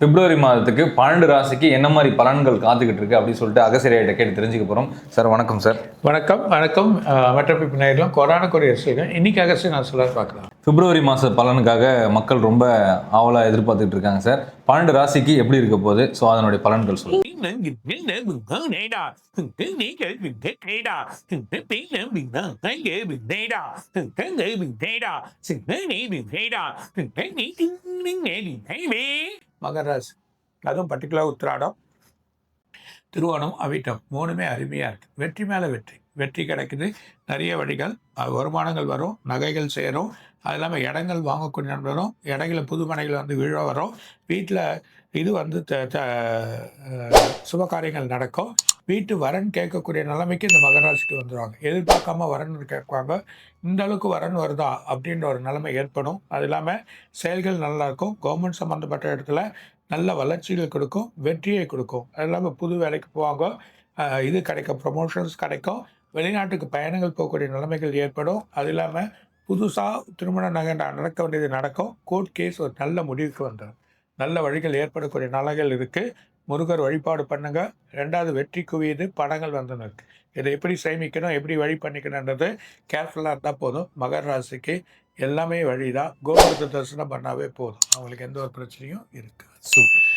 பிப்ரவரி மாதத்துக்கு பன்னெண்டு ராசிக்கு என்ன மாதிரி பலன்கள் காத்துக்கிட்டு இருக்கு அப்படின்னு சொல்லிட்டு அகசிரியர்கிட்ட கேட்டு தெரிஞ்சுக்க போறோம் சார் வணக்கம் சார் வணக்கம் வணக்கம் அஹ், மற்ற பிப்பினாயிரம் கொரோனா கொரிய இன்னைக்கு அகஸ்ட் நான் சொல்ல பார்க்கலாம் பிப்ரவரி மாத பலனுக்காக மக்கள் ரொம்ப ஆவலாக எதிர்பார்த்துட்டு இருக்காங்க சார் பன்னெண்டு ராசிக்கு எப்படி இருக்க போகுது ஸோ அதனுடைய பலன்கள் சொல்லுங்க மகர ராசி அதுவும் பர்டிகுலர் உத்திராடம். திருவோணம் அவிட்டம். மூணுமே அருமையாக இருக்குது வெற்றி மேலே வெற்றி. வெற்றி கிடைக்குது. நிறைய வழிகள். வருமானங்கள் வரும். நகைகள் சேரும். அது இல்லாமல் இடங்கள் வாங்கக்கூடிய நண்பரும் இடங்களில் புது மனைகள் வந்து விழ வரும். வீட்டில் இது வந்து த- த- சுப காரியங்கள் நடக்கும். வீட்டு வரன் கேட்கக்கூடிய நிலைமைக்கு இந்த மகராசிக்கு வந்துடுவாங்க எதிர்பார்க்காம வரன் கேட்பாங்க. இந்த அளவுக்கு வரன் வருதா? அப்படின்ற ஒரு நிலைமை ஏற்படும். அது இல்லாமல் செயல்கள் நல்லா இருக்கும். கவர்மெண்ட் சம்மந்தப்பட்ட இடத்துல நல்ல வளர்ச்சிகள் கொடுக்கும். வெற்றியை கொடுக்கும். அது இல்லாமல் புது வேலைக்கு போவாங்க. இது கிடைக்கும். ப்ரொமோஷன்ஸ் கிடைக்கும். வெளிநாட்டுக்கு பயணங்கள் போகக்கூடிய நிலைமைகள் ஏற்படும். அது இல்லாமல் புதுசாக திருமண நகை நடக்க வேண்டியது நடக்கும். கோர்ட் கேஸ் ஒரு நல்ல முடிவுக்கு வந்துடும் நல்ல வழிகள் ஏற்படக்கூடிய நிலைகள் இருக்குது முருகர் வழிபாடு பண்ணுங்க. ரெண்டாவது வெற்றி குவியுது படங்கள் வந்துன்னு இருக்கு. இதை எப்படி சேமிக்கணும் எப்படி வழி பண்ணிக்கணுன்றது கேர்ஃபுல்லாக இருந்தால் போதும். மகர ராசிக்கு எல்லாமே வழி தான் கோபுரத்தை தரிசனம் பண்ணாவே போதும். அவங்களுக்கு எந்த ஒரு பிரச்சனையும் இருக்காது. சூப்பர்